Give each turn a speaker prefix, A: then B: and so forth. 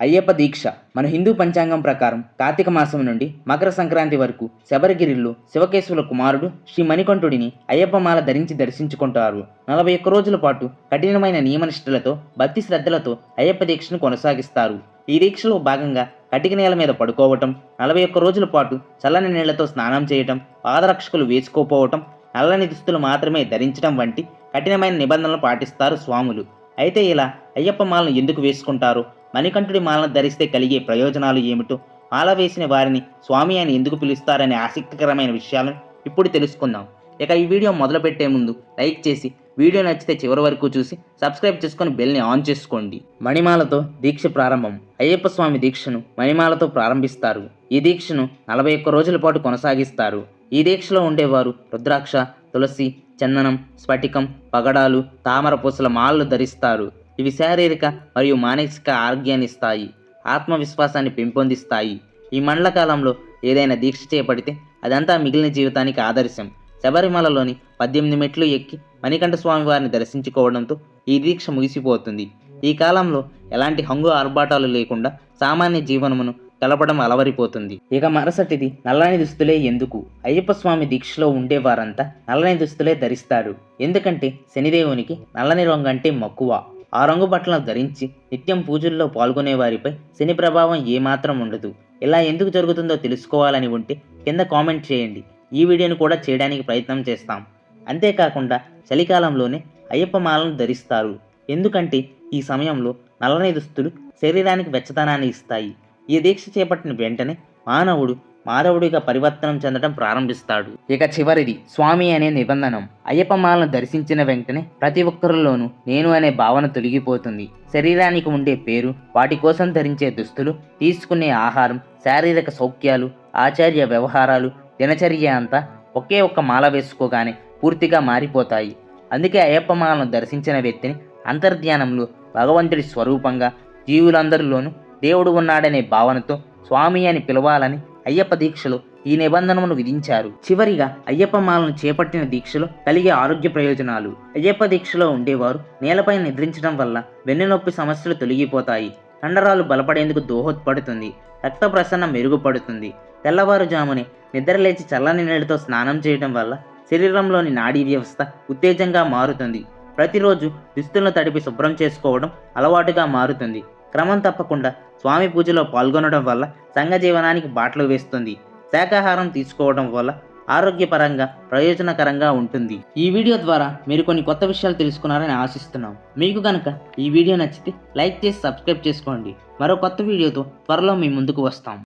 A: అయ్యప్ప దీక్ష. మన హిందూ పంచాంగం ప్రకారం కార్తీక మాసం నుండి మకర సంక్రాంతి వరకు శబరిగిరిలో శివకేశవుల కుమారుడు శ్రీ మణికంఠుడిని అయ్యప్ప మాల ధరించి దర్శించుకుంటారు. నలభై ఒక్క రోజుల పాటు కఠినమైన నియమనిష్టలతో భక్తి శ్రద్ధలతో అయ్యప్ప దీక్షను కొనసాగిస్తారు. ఈ దీక్షలో భాగంగా కటిక నేల మీద పడుకోవటం నలభై ఒక్క రోజుల పాటు చల్లని నీళ్ళతో స్నానం చేయటం పాదరక్షకులు వేసుకోపోవటం నల్లని దుస్తులు మాత్రమే ధరించడం వంటి కఠినమైన నిబంధనలు పాటిస్తారు స్వాములు. అయితే ఇలా అయ్యప్ప మాలను ఎందుకు వేసుకుంటారు? మణికంఠుడి మాలను ధరిస్తే కలిగే ప్రయోజనాలు ఏమిటో? మాల వేసిన వారిని స్వామి అని ఎందుకు పిలుస్తారనే ఆసక్తికరమైన విషయాలను ఇప్పుడు తెలుసుకుందాం. ఇక ఈ వీడియో మొదలుపెట్టే ముందు లైక్ చేసి వీడియో నచ్చితే చివరి వరకు చూసి సబ్స్క్రైబ్ చేసుకొని బెల్ని ఆన్ చేసుకోండి. మణిమాలతో దీక్ష ప్రారంభం. అయ్యప్ప స్వామి దీక్షను మణిమాలతో ప్రారంభిస్తారు. ఈ దీక్షను నలభై ఒక్క రోజుల పాటు కొనసాగిస్తారు. ఈ దీక్షలో ఉండేవారు రుద్రాక్ష తులసి చందనం స్ఫటికం పగడాలు తామర పూసల మాలలు ధరిస్తారు. ఇవి శారీరక మరియు మానసిక ఆరోగ్యాన్ని ఇస్తాయి ఆత్మవిశ్వాసాన్ని పెంపొందిస్తాయి. ఈ మండల కాలంలో ఏదైనా దీక్ష చేపడితే అదంతా మిగిలిన జీవితానికి ఆదర్శం. శబరిమలలోని పద్దెనిమిది మెట్లు ఎక్కి మణికంఠ స్వామి వారిని దర్శించుకోవడంతో ఈ దీక్ష ముగిసిపోతుంది. ఈ కాలంలో ఎలాంటి హంగు ఆర్భాటాలు లేకుండా సామాన్య జీవనమును కలపడం అలవరిపోతుంది. ఇక మరుసటిది నల్లని దుస్తులే ఎందుకు? అయ్యప్ప స్వామి దీక్షలో ఉండేవారంతా నల్లని దుస్తులే ధరిస్తారు. ఎందుకంటే శనిదేవునికి నల్లని రంగు అంటే మక్కువ. ఆ రంగు బట్టలను ధరించి నిత్యం పూజల్లో పాల్గొనే వారిపై శని ప్రభావం ఏమాత్రం ఉండదు. ఇలా ఎందుకు జరుగుతుందో తెలుసుకోవాలని ఉంటే కింద కామెంట్ చేయండి. ఈ వీడియోను కూడా చేయడానికి ప్రయత్నం చేస్తాం. అంతేకాకుండా చలికాలంలోనే అయ్యప్ప మాలను ధరిస్తారు. ఎందుకంటే ఈ సమయంలో నల్లని దుస్తులు శరీరానికి వెచ్చదనాన్ని ఇస్తాయి. ఈ దీక్ష చేపట్టిన వెంటనే మానవుడు మాధవుడిగా పరివర్తనం చెందడం ప్రారంభిస్తాడు. ఇక చివరిది స్వామి అనే నిబంధనం. అయ్యప్ప మాలను దర్శించిన వెంటనే ప్రతి ఒక్కరిలోనూ నేను అనే భావన తొలగిపోతుంది. శరీరానికి ఉండే పేరు వాటి కోసం ధరించే దుస్తులు తీసుకునే ఆహారం శారీరక సౌఖ్యాలు ఆచార్య వ్యవహారాలు దినచర్య అంతా ఒకే ఒక్క మాల వేసుకోగానే పూర్తిగా మారిపోతాయి. అందుకే అయ్యప్ప మాలను దర్శించిన వ్యక్తిని అంతర్ధ్యానంలో భగవంతుడి స్వరూపంగా జీవులందరిలోనూ దేవుడు ఉన్నాడనే భావనతో స్వామి అని పిలవాలని అయ్యప్ప దీక్షలో ఈ నిబంధనను విధించారు. చివరిగా అయ్యప్ప మాలను చేపట్టిన దీక్షలో కలిగే ఆరోగ్య ప్రయోజనాలు. అయ్యప్ప దీక్షలో ఉండేవారు నేలపై నిద్రించడం వల్ల వెన్నునొప్పి సమస్యలు తొలగిపోతాయి. కండరాలు బలపడేందుకు దోహదపడుతుంది. రక్త ప్రసరణ మెరుగుపడుతుంది. తెల్లవారుజామునే నిద్రలేచి చల్లని నీళ్ళతో స్నానం చేయడం వల్ల శరీరంలోని నాడీ వ్యవస్థ ఉత్తేజంగా మారుతుంది. ప్రతిరోజు దుస్తులను తడిపి శుభ్రం చేసుకోవడం అలవాటుగా మారుతుంది. క్రమం తప్పకుండా స్వామి పూజలో పాల్గొనడం వల్ల సంఘ జీవనానికి బాటలు వేస్తుంది. శాకాహారం తీసుకోవడం వల్ల ఆరోగ్యపరంగా ప్రయోజనకరంగా ఉంటుంది. ఈ వీడియో ద్వారా మీరు కొన్ని కొత్త విషయాలు తెలుసుకున్నారని ఆశిస్తున్నాం. మీకు కనుక ఈ వీడియో నచ్చితే లైక్ చేసి సబ్స్క్రైబ్ చేసుకోండి. మరో కొత్త వీడియోతో త్వరలో మీ ముందుకు వస్తాం.